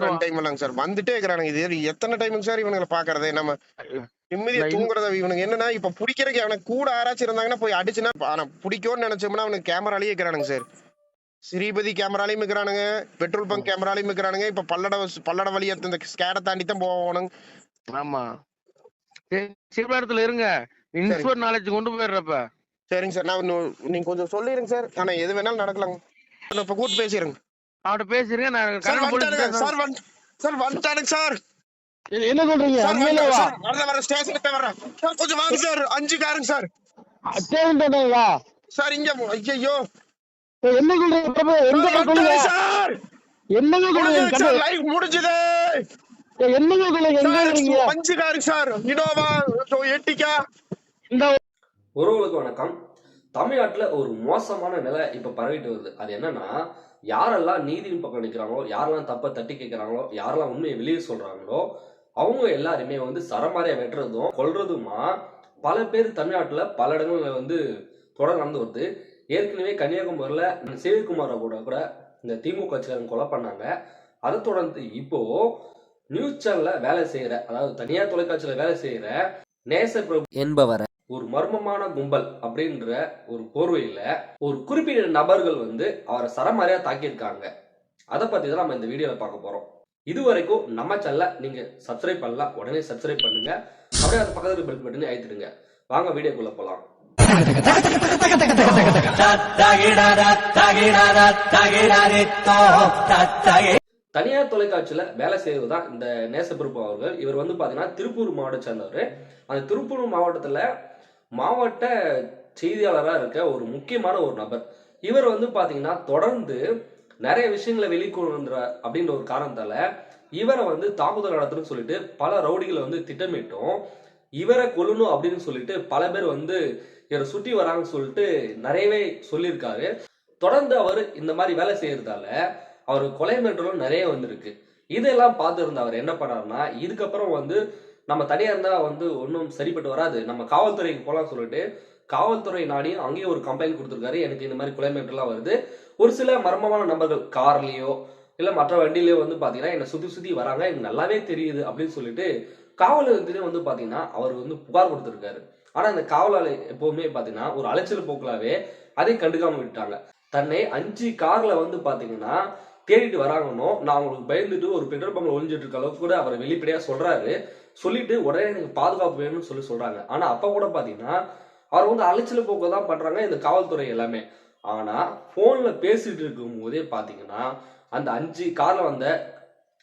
ரெண்டு டைம் இல்லைங்க சார். வந்துட்டே இருக்கிறானுங்க. இது எத்தனை டைமுங்க சார் இவனுங்களை பாக்குறது நம்ம நிம்மதியா தூங்குறத இவனுக்கு என்னன்னா இப்ப பிடிக்கிறதுக்கு அவனுக்கு கூட யாராச்சும் இருந்தாங்கன்னா போய் அடிச்சுனா ஆனா பிடிக்கும்னு நினைச்சோம்னா அவனுக்கு கேமராலேயே இருக்கிறானுங்க சார். ஸ்ரீபதி கேமராலையும் இருக்கிறானுங்க. பெட்ரோல் பங்க் கேமராலையும் இருக்கிறானுங்க. இப்ப பல்லட பல்லட வழியா இந்த ஸ்கேடை தாண்டி தான் போகணும் ஆமா. சரி, சிவபாரத்துல இருங்க. இன்ஸ்போர்ட் நாலேஜ் கொண்டு போயிடுறப்ப. சரிங்க சார். நான் நீங்க கொஞ்சம் சொல்லிடுங்க சார். ஆனா எது வேணாலும் நடக்கலாங்க. இப்ப கூட்டு பேசிடுங்க அவட்ட பேசுறீங்க நான் சார் வந்து சார் வந்துட்டானுங்க சார் என்ன சொல்றீங்க? சார் வர வர ஸ்டேஷனுக்கு வர்றேன் சார் கொஞ்சம் வாங்க சார். அஞ்சு காருங்க சார். ஸ்டேஷன் தானேங்களா சார் இங்க ஐயோ என்ன சொல்றீங்க? எந்த சொல்லுங்க சார் என்னங்க சொல்றீங்க? சார். லைவ் முடிஞ்சது. என்னங்க சொல்றீங்க? எங்க இருக்கீங்க அஞ்சு காருங்க சார். இனோவா எட்டிக்கா இந்த உறவுகளுக்கு வணக்கம். தமிழ்நாட்டில் ஒரு மோசமான நிலை இப்போ பரவிட்டு வருது. அது என்னன்னா யாரெல்லாம் நீதியின் பக்கம் நிற்கிறாங்களோ யாரெல்லாம் தப்பை தட்டி கேட்குறாங்களோ யாரெல்லாம் உண்மையை வெளியே சொல்கிறாங்களோ அவங்க எல்லாருமே வந்து சரமாரியாக வெட்டுறதும் கொள்றதுமா பல பேர் தமிழ்நாட்டில் பல இடங்களில் வந்து தொடர் நடந்து வருது. ஏற்கனவே கன்னியாகுமரியில் சிவகுமாரை கூட கூட இந்த திமுக கட்சிக்காரங்க கொலை பண்ணாங்க. அதை தொடர்ந்து இப்போ நியூஸ் சேனலில் வேலை செய்கிற அதாவது தனியார் தொலைக்காட்சியில் வேலை செய்கிற நேச பிரபு என்பவரை ஒரு மர்மமான கும்பல் அப்படின்ற ஒரு போர்வையில் ஒரு குறிப்பிட்ட நபர்கள் வந்து அவரை சரமாரியாக தாக்கியிருக்காங்க. அதை பற்றி தான் நம்ம இந்த வீடியோவில் பார்க்க போகிறோம் இது வரைக்கும் நம்ம சேனலை நீங்கள் சப்ஸ்கிரைப் பண்ணலாம் உடனே சப்ஸ்கிரைப் பண்ணுங்க. அப்படியே அந்த பக்கத்தில் பெல் பட்டனை அழுத்திடுங்க. வாங்க வீடியோக்குள்ளே போகலாம் தனியார் தொலைக்காட்சியில வேலை செய்வது தான் இந்த நேசப்பிரபு அவர்கள். இவர் வந்து பாத்தீங்கன்னா திருப்பூர் மாவட்டம் சேர்ந்தவர் அந்த திருப்பூர் மாவட்டத்துல மாவட்ட செய்தியாளராக இருக்க ஒரு முக்கியமான ஒரு நபர். இவர் வந்து பார்த்தீங்கன்னா தொடர்ந்து நிறைய விஷயங்களை வெளிக்கொண்டு அப்படின்ற ஒரு காரணத்தால இவரை வந்து தாக்குதல் நடத்தணும்னு சொல்லிட்டு பல ரவுடிகளை வந்து திட்டமிட்டும் இவரை கொல்லணும் அப்படின்னு சொல்லிட்டு பல பேர் வந்து இவரை சுற்றி வராங்கன்னு சொல்லிட்டு நிறையவே சொல்லியிருக்காரு. தொடர்ந்து அவர் இந்த மாதிரி வேலை செய்யறதால அவர் கொலை மிரட்டலும் நிறைய வந்திருக்கு. இதெல்லாம் பார்த்துருந்த அவர் என்ன பண்ணாருன்னா இதுக்கப்புறம் வந்து நம்ம தனியாக இருந்தால் வந்து ஒன்றும் சரிப்பட்டு வராது. நம்ம காவல்துறைக்கு போகலாம் சொல்லிட்டு காவல்துறை நாடியும் அங்கேயும் ஒரு கம்ப்ளைண்ட் கொடுத்துருக்காரு. எனக்கு இந்த மாதிரி கொலை வருது. ஒரு சில மர்மமான நபர்கள் கார்லேயோ இல்லை மற்ற வண்டியிலயோ வந்து பார்த்தீங்கன்னா என்னை சுற்றி சுற்றி வராங்க. எனக்கு நல்லாவே தெரியுது அப்படின்னு சொல்லிட்டு காவல் நிலையத்திலே வந்து பார்த்தீங்கன்னா அவர் வந்து புகார் கொடுத்துருக்காரு. ஆனால் அந்த காவலாளி எப்போவுமே பார்த்தீங்கன்னா ஒரு அலைச்சல் போக்கலாவே அதை கண்டுக்காமல் விட்டாங்க தன்னை அஞ்சு காரில் வந்து பார்த்தீங்கன்னா தேடிட்டு வராங்கன்னோ நான் அவங்களுக்கு பயந்துட்டு ஒரு பெட்ரோல் பம்பில் ஒழிஞ்சிட்டு இருக்க அளவுக்கு கூட அவர் வெளிப்படையாக சொல்கிறாரு சொல்லிட்டு உடனே எனக்கு பாதுகாப்பு வேணும்னு சொல்லி சொல்கிறாங்க ஆனால் அப்போ கூட பார்த்தீங்கன்னா அவர் வந்து அலைச்சல் போக்கு தான் பண்ணுறாங்க இந்த காவல்துறை எல்லாமே. ஆனால் ஃபோனில் பேசிட்டு இருக்கும் போதே பார்த்தீங்கன்னா அந்த அஞ்சு காரில் வந்த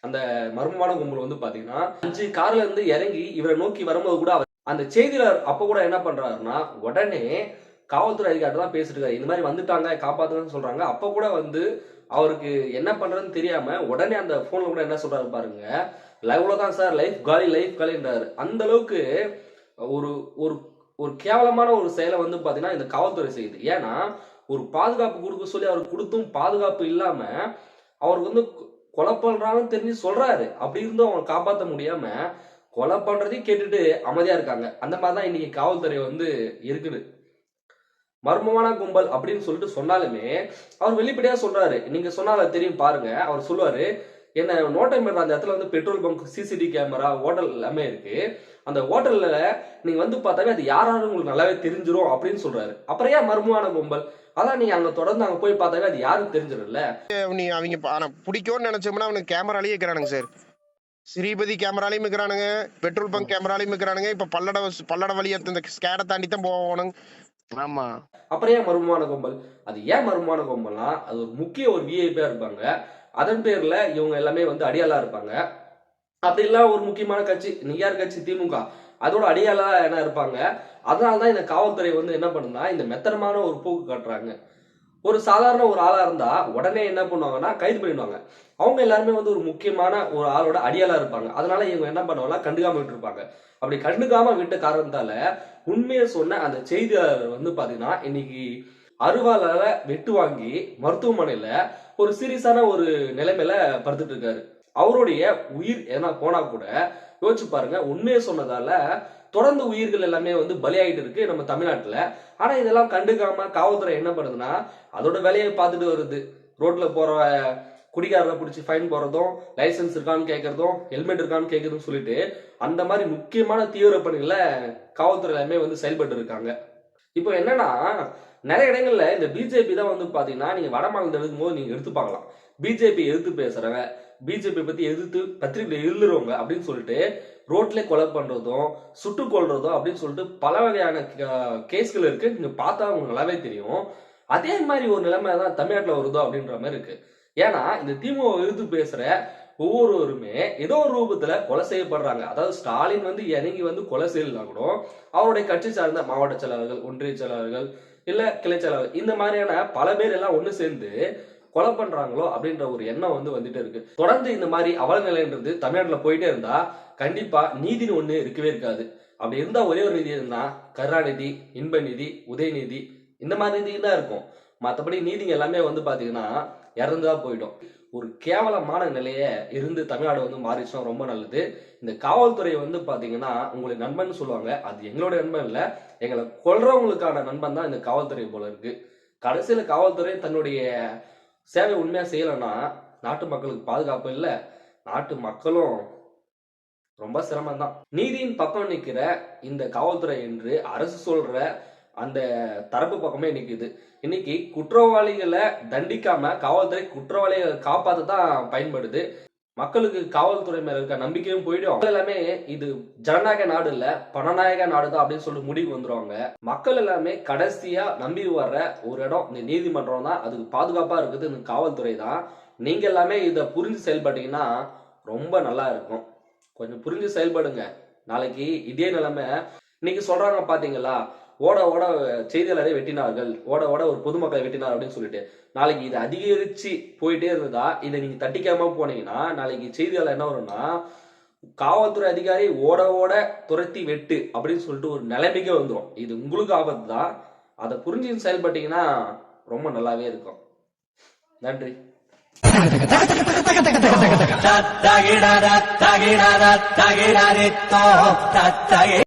அந்த மர்மமான கும்பல் வந்து பார்த்தீங்கன்னா அஞ்சு கார்ல இருந்து இறங்கி இவரை நோக்கி வரும்போது கூட அவர் அந்த செய்தியாளர் அப்போ கூட என்ன பண்ணுறாருன்னா உடனே காவல்துறை அதிகாரி தான் பேசிட்டு இருக்காரு. இந்த மாதிரி வந்துட்டாங்க காப்பாத்துங்கன்னு சொல்கிறாங்க அப்போ கூட வந்து அவருக்கு என்ன பண்ணுறதுன்னு தெரியாமல் உடனே அந்த ஃபோனில் கூட என்ன சொல்கிறாரு பாருங்க லைவ்ல தான் சார் லைஃப் காலி லைஃப் காலின்றாரு. அந்த அளவுக்கு ஒரு ஒரு ஒரு கேவலமான ஒரு செயலை வந்து பார்த்தீங்கன்னா இந்த காவல்துறை செய்யுது. ஏன்னா ஒரு பாதுகாப்பு கொடுக்க சொல்லி அவருக்கு கொடுத்தும் பாதுகாப்பு இல்லாமல் அவருக்கு வந்து கொலை பண்ணுறாங்கன்னு தெரிஞ்சு சொல்கிறாரு அப்படி இருந்தும் அவனை காப்பாற்ற முடியாமல் கொலை பண்ணுறதையும் கேட்டுட்டு அமைதியாக இருக்காங்க. அந்த மாதிரி தான் இன்னைக்கு காவல்துறை வந்து இருக்குது. மர்மமான கும்பல் அப்படின்னு சொல்லிட்டு சொன்னாலுமே அவர் வெளிப்படையா சொல்றாரு. நீங்க சொன்னால தெரியும் பாருங்க. அவர் சொல்லுவாரு என்ன நோட்டம் பண்ற அந்த இடத்துல வந்து petrol bunk CCTV camera hotel எல்லாமே இருக்கு. அந்த ஹோட்டல்ல நீங்க வந்து பார்த்தாவே அது யாராலும் உங்களுக்கு நல்லாவே தெரிஞ்சிரும் அப்படின்னு சொல்றாரு. அப்புறம் ஏன் மர்மமான கும்பல்? அதான் நீங்க அங்க தொடர்ந்து அங்க போய் பார்த்தாவே அது யாரும் தெரிஞ்சிடும்ல நீ அவங்க ஆனா பிடிக்கும்னு நினைச்சோம்னா அவனுக்கு கேமராலேயே இருக்கிறானுங்க சார். ஸ்ரீபதி கேமராலையும் இருக்கிறானுங்க பெட்ரோல் பங்க் கேமராலையும் இருக்கிறானுங்க. இப்ப பல்லட பல்லட வழியா இந்த ஸ்கேடை தாண்டி தான் போகணும். ஆமா. அப்புறம் ஏன் மர்மமான கும்பல்? அது ஏன் மர்மமான கும்பல்னா அது ஒரு முக்கிய ஒரு விஐபியா இருப்பாங்க. அதன் பேர்ல இவங்க எல்லாமே வந்து அடியாளா இருப்பாங்க. அப்படி இல்ல ஒரு முக்கியமான கட்சி. நியார் கட்சி? திமுக. அதோட அடியாளா என்ன இருப்பாங்க? அதனாலதான் இந்த காவல்துறை வந்து என்ன பண்ணுன்னா இந்த மெத்தனமான ஒரு போக்கு காட்டுறாங்க. ஒரு சாதாரண ஒரு ஆளா இருந்தா உடனே என்ன பண்ணுவாங்கன்னா கைது பண்ணிடுவாங்க. அவங்க எல்லாருமே வந்து ஒரு முக்கியமான ஒரு ஆளோட அடியாளா இருப்பாங்க. அதனால இவங்க என்ன பண்ணுவாங்கன்னா கண்டுக்காம விட்டுருப்பாங்க. அப்படி கண்டுக்காம விட்ட காரணத்தால உண்மையை சொன்ன அந்த செய்தியாளர் வந்து பாத்தீங்கன்னா இன்னைக்கு அருவாளால வெட்டு வாங்கி மருத்துவமனையில ஒரு சீரியஸான ஒரு நிலைமையில படுத்துட்டு இருக்காரு. அவருடைய உயிர் எதனா போனா கூட யோசிச்சு பாருங்க. உண்மையை சொன்னதால தொடர்ந்து உயிர்கள் எல்லாமே வந்து பலியாயிட்டு இருக்கு நம்ம தமிழ்நாட்டுல. ஆனா இதெல்லாம் கண்டுக்காம காவல்துறை என்ன பண்ணுதுன்னா அதோட வேலையை பார்த்துட்டு வருது. ரோட்ல போற குடிகாரரை பிடிச்சி ஃபைன் போடுறதும் லைசன்ஸ் இருக்கான்னு கேட்கறதும் ஹெல்மெட் இருக்கான்னு கேட்கறதும் சொல்லிட்டு அந்த மாதிரி முக்கியமான தீவிர பணிகளை காவல்துறை எல்லாமே வந்து செயல்பட்டு இருக்காங்க. இப்போ என்னன்னா நிறைய இடங்கள்ல இந்த பிஜேபி தான் வந்து பாத்தீங்கன்னா நீங்க வட மாநிலத்தில் இருக்கும்போது நீங்க எடுத்து பார்க்கலாம். பிஜேபி எதிர்த்து பேசுறவங்க பிஜேபி பத்தி எதிர்த்து பத்திரிகை எழுதுறவங்க அப்படின்னு சொல்லிட்டு ரோட்ல கொலை பண்றதும் சுட்டு கொல்றதும் அப்படின்னு சொல்லிட்டு பல வகையான கேஸ்கள் இருக்கு. நீங்க பார்த்தா உங்களுக்கு நல்லாவே தெரியும். அதே மாதிரி ஒரு நிலைமை தான் தமிழ்நாட்டுல வருதோ அப்படின்ற மாதிரி இருக்கு. ஏன்னா இந்த திமுக எதிர்த்து பேசுற ஒவ்வொருவருமே ஏதோ ஒரு ரூபத்துல கொலை செய்யப்படுறாங்க. அதாவது ஸ்டாலின் வந்து இறங்கி வந்து கொலை செய்யலாம் கூட அவருடைய கட்சி சார்ந்த மாவட்ட செயலாளர்கள் ஒன்றிய செயலாளர்கள் இல்ல கிளை செயலாளர்கள் இந்த மாதிரியான பல பேர் எல்லாம் ஒண்ணு சேர்ந்து கொலை பண்றாங்களோ அப்படின்ற ஒரு எண்ணம் வந்து வந்துட்டு இருக்கு. தொடர்ந்து இந்த மாதிரி அவலநிலைன்றது தமிழ்நாட்டில் போயிட்டே இருந்தா கண்டிப்பா நீதினு ஒண்ணு இருக்கவே இருக்காது. அப்படி இருந்தா ஒரே ஒரு நிதி இருந்தா கருணாநிதி இன்ப நிதி உதயநிதி இந்த மாதிரி நிதி தான் இருக்கும். மற்றபடி நீதிங்க எல்லாமே வந்து பாத்தீங்கன்னா இறந்துதா போயிடும். ஒரு கேவலமான நிலைய இருந்து தமிழ்நாடு வந்து மாறிச்சுன்னா ரொம்ப நல்லது. இந்த காவல்துறை வந்து பாத்தீங்கன்னா உங்களுக்கு நண்பன் சொல்லுவாங்க. அது எங்களோட நண்பன் இல்ல எங்களை கொல்றவங்களுக்கான நண்பன் தான் இந்த காவல்துறை போல இருக்கு. கடைசியில காவல்துறை தன்னுடைய சேவை உண்மையா செய்யலைன்னா நாட்டு மக்களுக்கு பாதுகாப்பு இல்லை. நாட்டு மக்களும் ரொம்ப சிரமம் தான் நீதியின் பக்கம் நிற்கிற இந்த காவல்துறை என்று அரசு சொல்ற அந்த தரப்பு பக்கமே நிற்குது இன்னைக்கு குற்றவாளிகளை தண்டிக்காம காவல்துறை குற்றவாளிகளை காப்பாத்த தான் பயன்படுது. மக்களுக்கு காவல்துறை மேல இருக்க நம்பிக்கையும் போயிடும். எல்லாமே இது ஜனநாயக நாடு இல்ல பணநாயக நாடு தான் அப்படின்னு சொல்லி முடிவு வந்துருவாங்க. மக்கள் எல்லாமே கடைசியா நம்பி வர்ற ஒரு இடம் இந்த நீதிமன்றம் தான். அதுக்கு பாதுகாப்பா இருக்குது இந்த காவல்துறை தான். நீங்க எல்லாமே இதை புரிஞ்சு செயல்பட்டீங்கன்னா ரொம்ப நல்லா இருக்கும். கொஞ்சம் புரிஞ்சு செயல்படுங்க. நாளைக்கு இதே நிலைமை இன்னைக்கு சொல்றாங்க பாத்தீங்களா? ஓட ஓட செய்தியாளரை வெட்டினார்கள். ஓட ஓட ஒரு பொதுமக்களை வெட்டினார் அப்படின்னு சொல்லிட்டு. நாளைக்கு இது அதிகரிச்சு போயிட்டே இருந்ததா இதை நீங்க தட்டிக்காம போனீங்கன்னா நாளைக்கு செய்தியாளர் என்ன வரும்னா காவல்துறை அதிகாரி ஓட ஓட துரத்தி வெட்டு அப்படின்னு சொல்லிட்டு ஒரு நிலைமைக்கே வந்துடும் இது உங்களுக்கு ஆபத்து தான் அதை புரிஞ்சு செயல்பட்டீங்கன்னா ரொம்ப நல்லாவே இருக்கும். நன்றி. தகிடத தகிடத தகிடரித்தோ தத்தகி